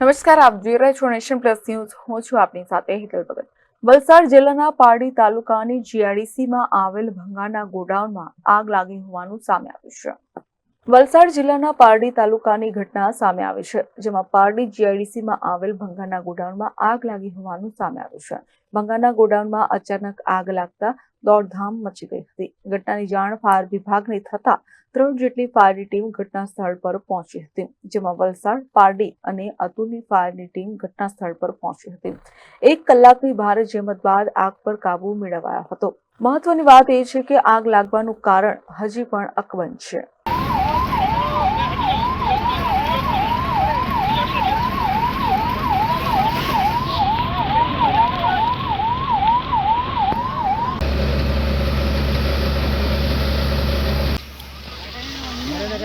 નમસ્કાર, આપ જોઈ રહ્યા છો નેશન પ્લસ ન્યૂઝ. હું છું આપની સાથે હિતલ ભગત. વલસાડ જિલ્લાના પારડી તાલુકાની જીઆરડીસીમાં આવેલ ભંગારના ગોડાઉનમાં આગ લાગી હોવાનું સામે આવ્યું છે. વલસાડ જિલ્લાના પારડી તાલુકાની ઘટના સામે આવી છે, જેમાં પારડી જીઆઈડીસીમાં આવેલ ભંગારના ગોડાઉનમાં આગ લાગી હોવાનું સામે આવ્યું છે. ભંગારના ગોડાઉનમાં અચાનક આગ લાગતા દોડધામ મચી ગઈ હતી. ઘટનાની જાણ ફાયર વિભાગને થતા ત્રણ જેટલી ફાયરની ટીમ ઘટના સ્થળ પર પહોંચી હતી, જેમાં વલસાડ, પારડી અને અતુલની ફાયરની ટીમ ઘટના સ્થળ પર પહોંચી હતી. એક કલાકની ભારે જહેમત બાદ આગ પર કાબુ મેળવાયો હતો. મહત્વની વાત એ છે કે આગ લાગવાનું કારણ હજી પણ અકબંધ છે.